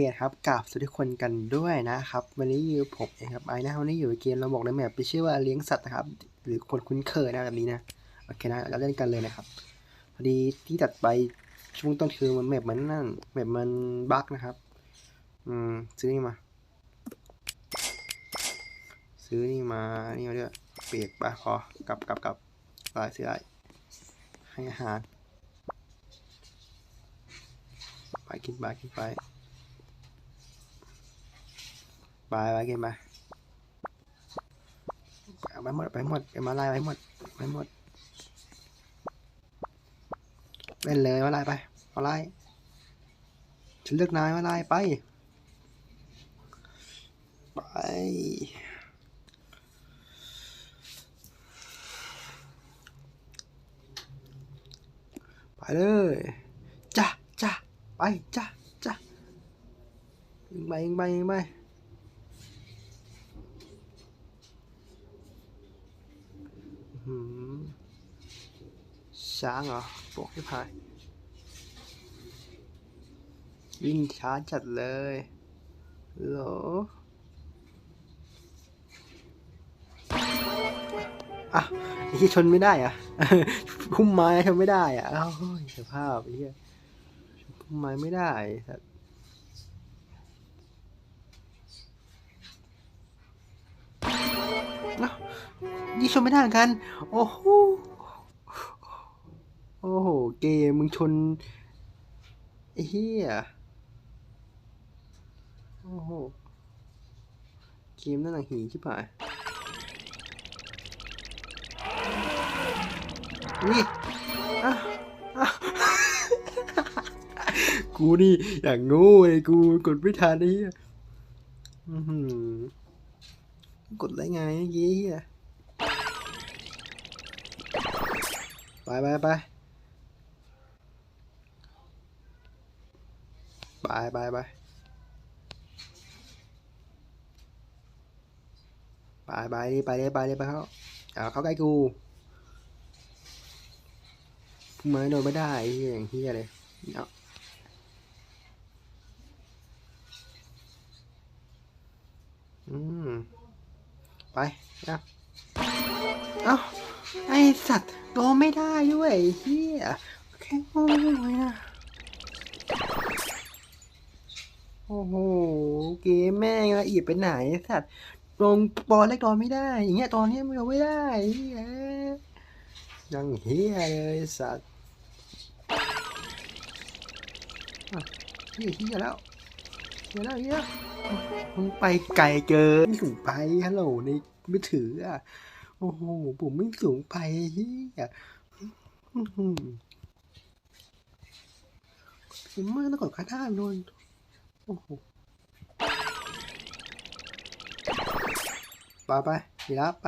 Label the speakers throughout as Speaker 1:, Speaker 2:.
Speaker 1: เคครับกราบสวัสดีคนกันด้วยนะครับ วันนี้อยู่ผมเองครับไอ้นะวันนี้อยู่เกมเราบอกในแมปไปชื่อว่าเลี้ยงสัตว์นะครับ หรือคนคุ้นเคยนะแบบนี้นะโอเคนะเราเล่นกันเลยนะครับพอดีที่ตัดไปช่วงต้นคือมันแมปมันนั่นแมปมันบั๊กนะครับ อืมซื้อนี่มา ซื้อนี่มานี่มาด้วยเปียกปะพอกลับกลับกลับไปซื้อให้อาหารไปกินไปกินไป ไปไปเกมไปเอาไปหมดไปหมดเอามาไล่ไปหมดไปหมดเล่นเลยมาไล่ไปมาไล่ฉันเลือกนายมาไล่ไปไปไปเลยจ้ะจ้ะไปจ้ะจ้ะยิงไปยิงไปยิงไป หืม ช้างเหรอปวกที่พายวิ่งช้าจัดเลยโหลอะไอ้ที่ชนไม่ได้อะพุ่มไม้ชนไม่ได้อะเอ้าสภาพไอ้เหี้ยพุ่มไม้ไม่ได้สัตว์ ชนไม่ได้เหมือนกัน โอ้โหโอ้โห เกมมึงชนเหี้ยโอ้โห เกมนั่นหนังหีชิบหายนี่อะกูนี่ อย่างงูเลยกูกดไม่ทันไอ้เหี้ยกดได้ไงเมื่อกี้เหี้ย ไปไปไปไปไปไปไปไปดิไปเลยไปเลยไปเขาเอาเขาใกล้กูพุ่มไม้โดนไม่ได้ไอ้เหี้ยอย่างเฮียเลยเอาอืมไปนะเอ้า ไอสัตว์โดนไม่ได้ด้วยเฮียแค่โง่เลยนะโอ้โห เกมแม่งละเอียดไปไหนสัตว์ลงบอลเล็กโดนไม่ได้ อย่างเงี้ยตอนนี้มันโดนไม่ได้เฮียยังเฮียเลยสัตว์เฮียเฮียแล้วเฮียแล้วเฮียมึงไปไกลเกินถึงไปฮัลโหลในมือถืออะ โอ้โหผมไม่สูงไปเฮียอื้อหือผมไม่ต้องกดคาถาโดนโอ้โหไปไปดีรับไป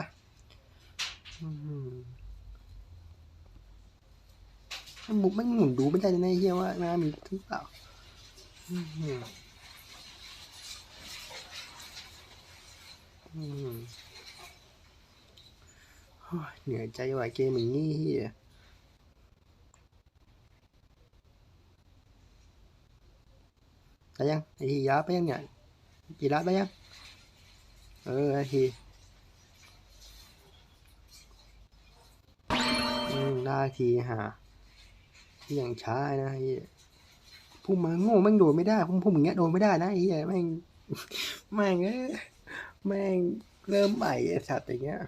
Speaker 1: มันบุกไม่หมุนดูไม่ได้ในเฮียว่าน้ามีหรือเปล่าอือหืออืม เหนื่อยใจว่ะเกมอย่างนี้เฮียได้ยังไอ้ทียับไปยังเนี่ยกี่รับได้ยัง เออไอ้ทีได้ทีหาที่อย่างช้านะไอ้พุ่มมาโง่แม่งโดนไม่ได้พุ่มพุ่มอย่างเงี้ยโดนไม่ได้นะไอ้แม่งแม่งเอ้ยแม่งเริ่มใหม่ไอ้สัตว์อย่างเงี้ย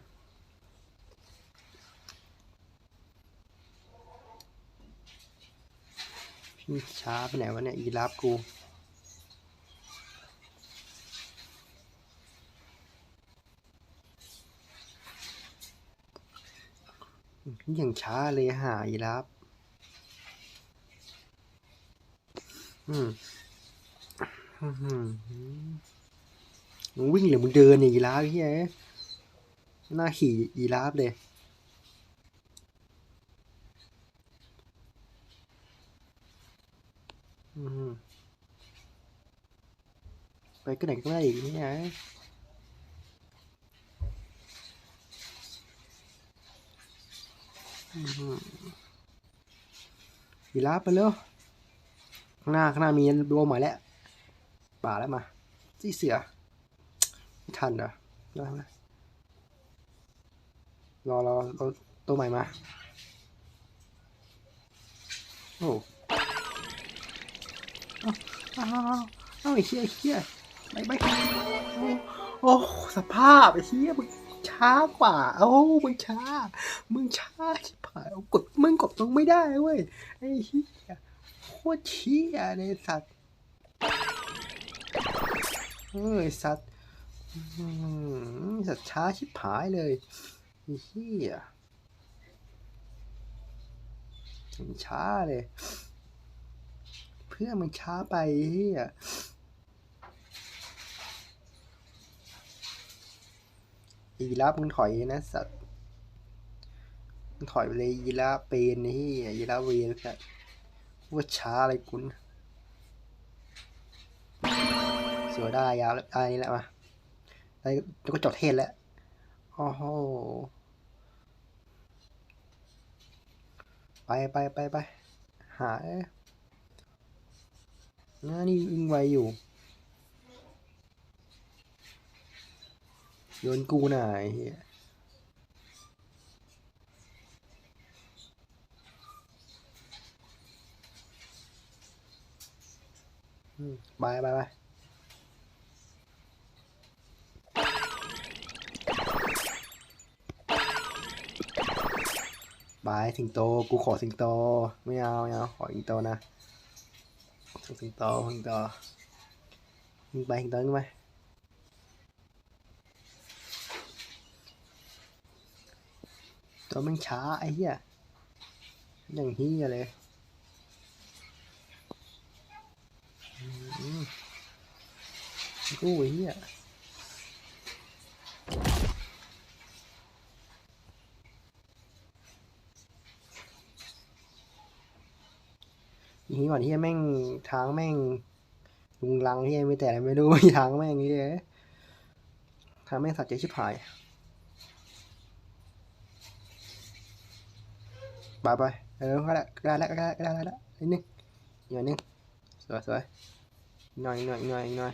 Speaker 1: พี่ ช้าไปไหนวะเนี่ย อีรับกู อย่างช้าเลยหาอีรับอืมอืมอืมมึงวิ่งหรือมึงเดินเนี่ยอีรับเฮียหน้าขี่อีรับเลย อืม ไปก็ไหนก็ไม่ได้อีกนี่ไงยีราฟไปเร็วข้างหน้าข้างหน้ามีโดมหมาแล้วป่าแล้วมาจี้เสือไม่ทันเหรอรอรอรอรอตัวใหม่มา โอ้เอาเอาเอาเอาไอ้เหี้ยไอ้เหี้ย ไปไปโอ้โอ้สภาพไอ้เหี้ยมึงช้ากว่าโอ้มึงช้า มึงช้าชิบหายกดมึงกดตรงไม่ได้เว้ยไอ้เหี้ยโคตรเชี่ยเลยสัตว์เฮ้ยสัตว์สัตว์ช้าชิบหายเลยไอ้เหี้ยมันช้าเลย เพื่อมันช้าไปเหี้ย อีรับมึงถอยนะสัตว์มึงถอยไปเลยยีราฟเป็นไอ้เหี้ยยีราฟเวนสัตว์ว่าช้าอะไรกุนสวยได้ยาวแล้วได้นี่แหละมาได้แล้วก็จบเทศแล้วโอ้โหไปไปไปไปหาน่านี่วิ่งไวอยู่ โยนกูหน่อยเฮียอืมไปไปไปบายสิงโต กูขอสิงโต ไม่เอาไม่เอา ขอสิงโตนะ สิงโต สิงโต ยิงไปสิงโตยิงไป ตัวมันช้าไอ้เหี้ย อย่างเหี้ยเลยอืมกูไอ้เหี้ยอีกก่อนเหี้ยแม่งทางแม่งลุงลังเหี้ยไม่แต่ไม่รู้ทางแม่งเหี้ยทางแม่งสัตว์ใจชิบหาย ไปไปเออก็ได้ก็ได้แล้วก็ได้ก็ได้แล้วนิดนึงอีกหน่อยนึงสวยสวยหน่อยหน่อยหน่อยหน่อย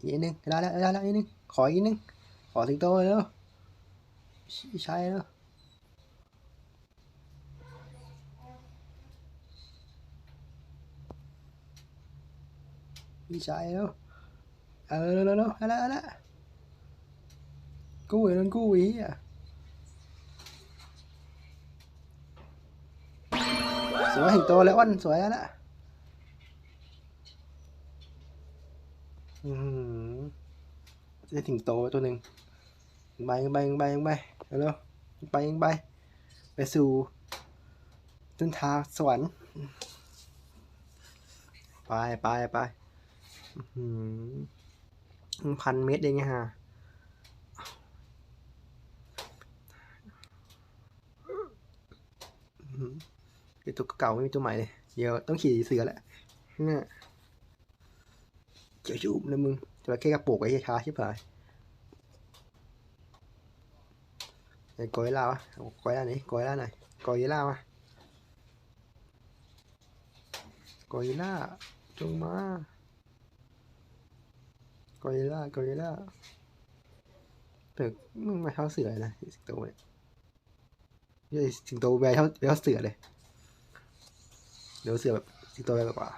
Speaker 1: อีกนิดนึงได้แล้วได้แล้วนิดนึงขออีกนิดนึงขอ สิงโตเลยเร็วใช่แล้วพี่ชายแล้วเออเร็วเร็วเร็วอะไรอะไรกู้อีกนั่นกู้อีกอะสวยถึงโตแล้วอ้อนสวยแล้วนะอืมจะถึงโตตัวหนึ่งไปไปไปไปเร็วไปไปไปสู่เส้นทางสวรรค์ไปไปไปพันเมตรเองไง ฮะตัวเก่าไม่มีตัวใหม่เลย เดี๋ยวต้องขี่เสือแหละเนี่ยเจียวจุบนะมึงจระเข้กระปุกไอ้ช้าชิบหายไอ้กอยลาวะกอยล่าไหนกอยล่าไหนกอยล่าวะกอยล่าจงมากอยล่ากอยล่าแต่มึงมาเท่าเสือนะสิงโตเนี่ยสิงโตแบเท่าแบเท่าเสือเลย เดี๋ยวเสือแบบสิงโตไวกว่า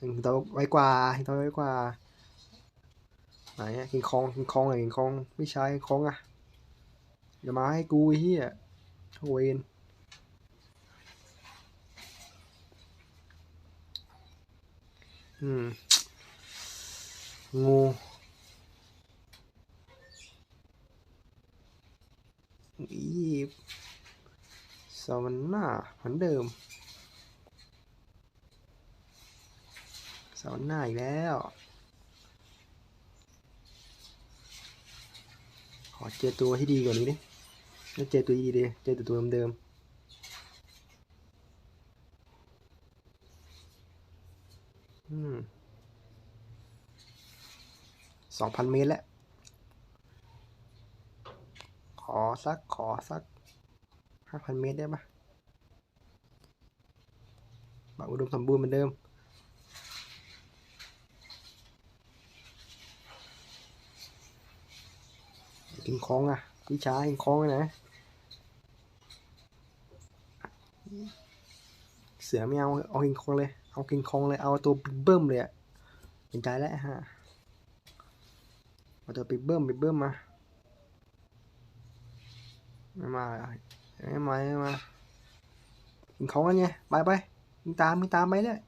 Speaker 1: สิงโตไวกว่าสิงโตไวกว่าไหนอะกินคองกินคองอะไรกินคองไม่ใช่คองอะอย่ามาให้กูเฮียเวนอืมงูอีสวันหน้าเหมือนเดิม เสาหน้าอีกแล้ว ขอเจอตัวที่ดีกว่านี้ดิแล้วเจอตัวดีดีเจอแต่ตัวเดิมอืมสองพันเมตรแล้ว ขอสักขอสักห้าพันเมตรได้ปะบาอุดมสมบูรณ์เหมือนเดิม กินคองอะพี่ชายกินคองอะนะ เสือไม่เอาเอากินคองเลย เอากินคองเลย เอาตัวบิ๊กเบิ้มเลยอะเห็นใจแล้วฮะ เอาตัวบิ๊กเบิ้มบิ๊กเบิ้มมา ไม่มาอะไม่มาไม่มากินคองกันไงไปไปมึงตามมึงตามไปเลย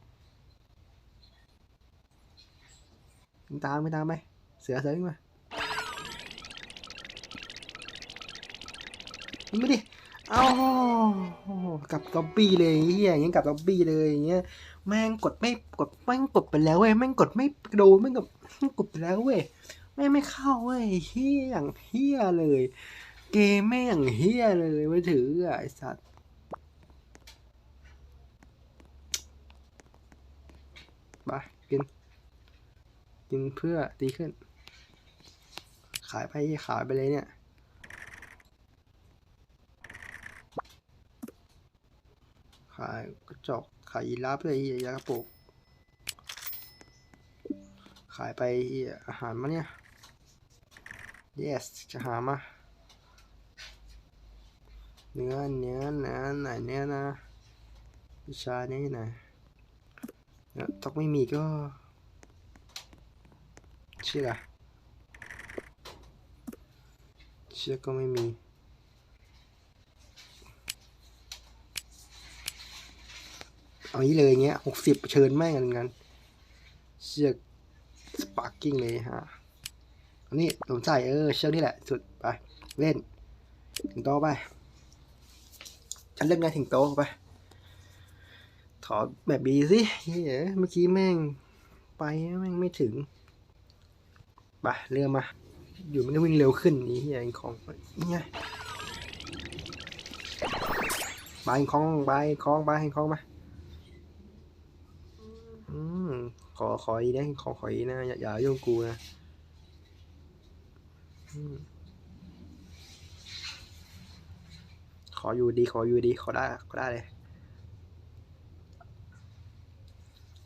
Speaker 1: มึงตามมึงตามไป เสือเสือขึ้นมา มึงไม่ดิเอากับล็อบบี้เลยเฮียอย่างเงี้ยกับล็อบบี้เลยอย่างเงี้ยแม่งกดไม่กดแม่งกดไปแล้วเว้ยแม่งกดไม่โดนแม่งกดกดไปแล้วเว้ยแม่งไม่เข้าเว้ยเฮียอย่างเฮียเลย เกมแม่งอย่างเฮียเลยไม่ถืออะไอสัตว์ไปกินกินเพื่อตีขึ้น ขายไปขายไปเลยเนี่ย ขายกระจกขายยีราฟเลยเหี้ยยากระปุกขายไปเหี้ยอาหารมาเนี่ย yes จะหามาเนื้อเนื้อนื้อไหนเนื้อนะวิชานี้ไหนเนื้อต้องไม่มีก็เชื่อเชื่อก็ไม่มี เอานี้เลยเงี้ยหกสิบเชิญแม่งกันกันเชือกสปาร์กิ้งเลยฮะอันนี้ผมใส่เออเชือกนี่แหละ สุดไป เล่น ถึงโตไป ฉันเล่นไงถึงโตไป ถอดแบบบีสิเฮ้ยเมื่อกี้แม่ง ไปแม่งไม่ถึงไปเรือมา อยู่มันก็วิ่งเร็วขึ้นนี่เฮียของนี่ไงไปของไปของไปของมา อืมขอขออีกนะขอขออีนะอย่าอย่ายุ่งกูนะอืมขออยู่ดี ขออยู่ดี ขอได้ขอได้เลย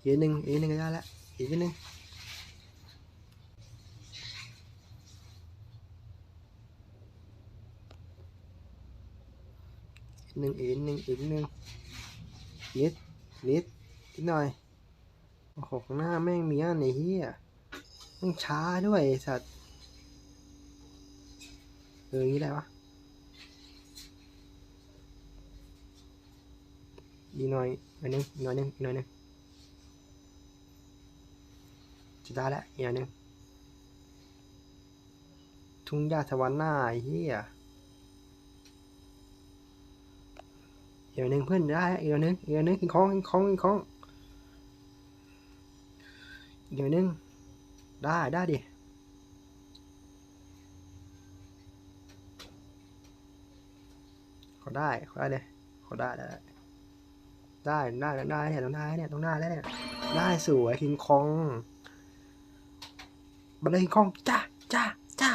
Speaker 1: อีกนิดนึงอีกนิดนึงก็ได้ละอีกนิดนึงอีนิดนึงอีกนิดนึงอีกนิดนึงนิดนิดนิดหน่อย หข้างหน้าแม่งมีอันไอ้เหี้ยแม่งช้าด้วยไอ้สัตว์เอออย่างนี้ได้ปะอีหน่อยอีกหน่อยนึงอีกหน่อยนึงอีกหน่อยนึงจะได้แล้วอีกหน่อยนึงทุ่งหญ้าสวรรค์หน้าไอ้เหี้ยอีกหน่อยนึงเพื่อนได้อีกหน่อยนึงอีกหน่อยนึงกินของกินของกินของ อีกหน่อยนึง ได้ได้ดิขอได้ขอได้เลยขอได้ได้ได้ได้ได้ได้เนี่ยต้องได้เนี่ยต้องได้แล้วเนี่ยได้สวยคิงคองบันไดคิงคองจ้าจ้าจ้า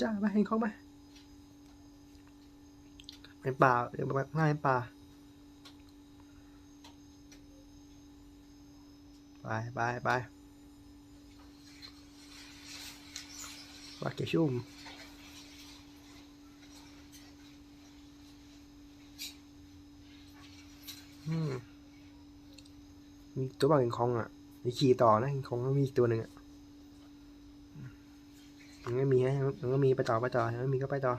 Speaker 1: จ้าไปคิงคองมาเป็นป่าเดี๋ยวมาง่ายป่า ไปไปไปว่าเกชุ่มอืมมีตัวบางกิงคองอะ มีขี่ต่อนะกิงคองก็มีอีกตัวหนึ่งอะมันก็มีฮะมันก็มีไปต่อไปต่อมันมีก็ไปต่อ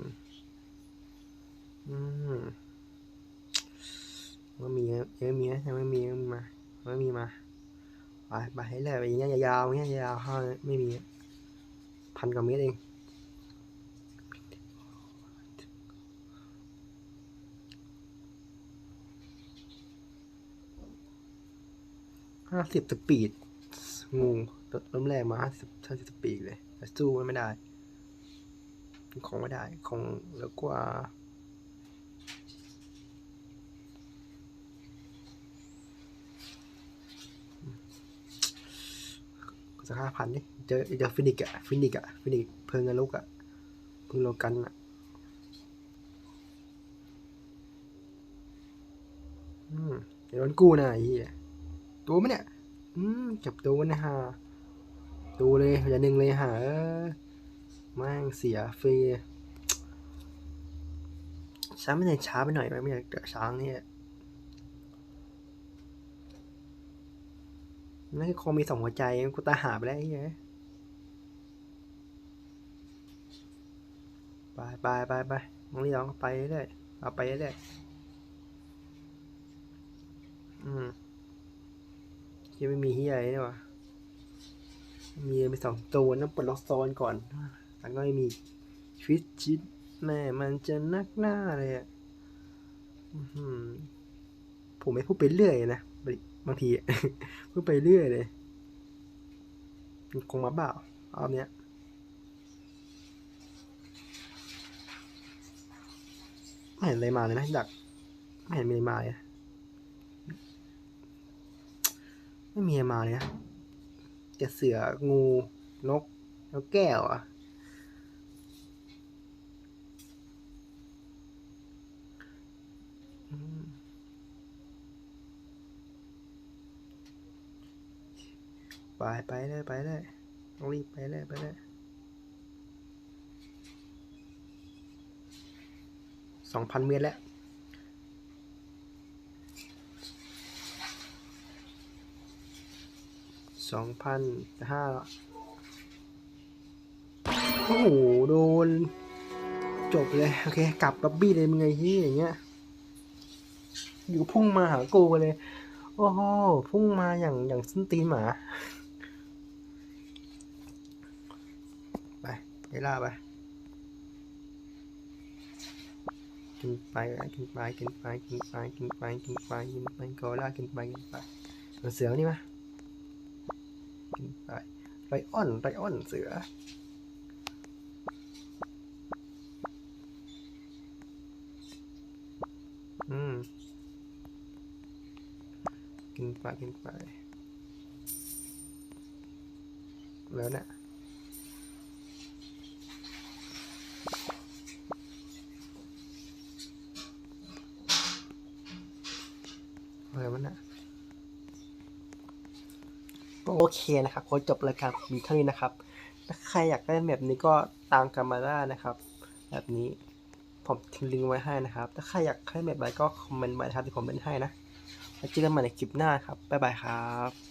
Speaker 1: ม อืม มันมียังมียังไม่มียังมาไม่มีมาไปไปให้เลยไปอย่างเงี้ยยาวๆเงี้ยยาวๆห้าไม่มีพันกว่าเมตรเองห้าสิบสปีดงูเริ่มแรกมาห้าสิบห้าสิบสปีดเลยแต่สู้มันไม่ได้ ของไม่ได้ ของแล้วกว่า สักห้าพันนี่เจอเจอฟินิกอะฟินิกอะฟินิกเพิงนรกอะเพิงโลกันอะอืมเดี๋ยวโดนกู้นะไอ้เหี้ยตัวมั้ยเนี่ย อืมเก็บตัวนะฮะดูเลยอย่าดึงเลยฮะเออแม่งเสียฟรีช้าไม่ได้ช้าไปหน่อยไหมไม่อยากเกิดช้างเนี่ย นั่นคงมีสองหัวใจกูตาหาไปแล้วไอ้เหี้ยไปไปไปไปมองนี่ลองไปเรื่อยเอาไปเรื่อยอืมยังไม่มีเฮียอะไรเนี่ยวะมีไปสองตัวนะปลดล็อกโซนก่อนแล้วก็ไม่มีชีวิตชิดแม่มันจะนักหน้าเลยอะอื้อหือผมไม่พูดไปเรื่อยนะ บางทีพูดไปเรื่อยเลยมันคงมาเปล่าเอาเนี้ยไม่เห็นอะไรมาเลยนะดักไม่เห็นมีอะไรมาเลยไม่มีอะไรมาเลยนะจะเสืองูนกนกแก้วอะอืม ไปไปเลยไปเลยต้องรีบไปเลยไปเลยสองพันเมตรแล้วสองพันห้าโอ้โห โดน จบเลย โอเค กลับล็อบบี้เลยมึงไงที่อย่างเงี้ย อยู่พุ่งมาหากูเลย โอ้โห พุ่งมาอย่างอย่างส้นตีนหมา ไป เวลาไปกินไปกินไปกินไปกินไปกินไปกินไปกินไปกอล่ากินไปกินไปเสือนี่มากินไปไรอ้อนไรอ้อนเสืออืมกินไปกินไปแล้วเนี่ย อะไรมันน่ะก็โอเคนะครับพอจบรายการมีเท่านี้นะครับ ถ้าใครอยากเล่นแบบนี้ก็ตามกันมาได้นะครับ แบบนี้ผมทิ้งลิงก์ไว้ให้นะครับ ถ้าใครอยากให้แบบอะไรก็คอมเมนต์มานะครับที่ผมเป็นให้นะแล้วเจอกันใหม่ในคลิปหน้าครับ บ๊ายบายครับ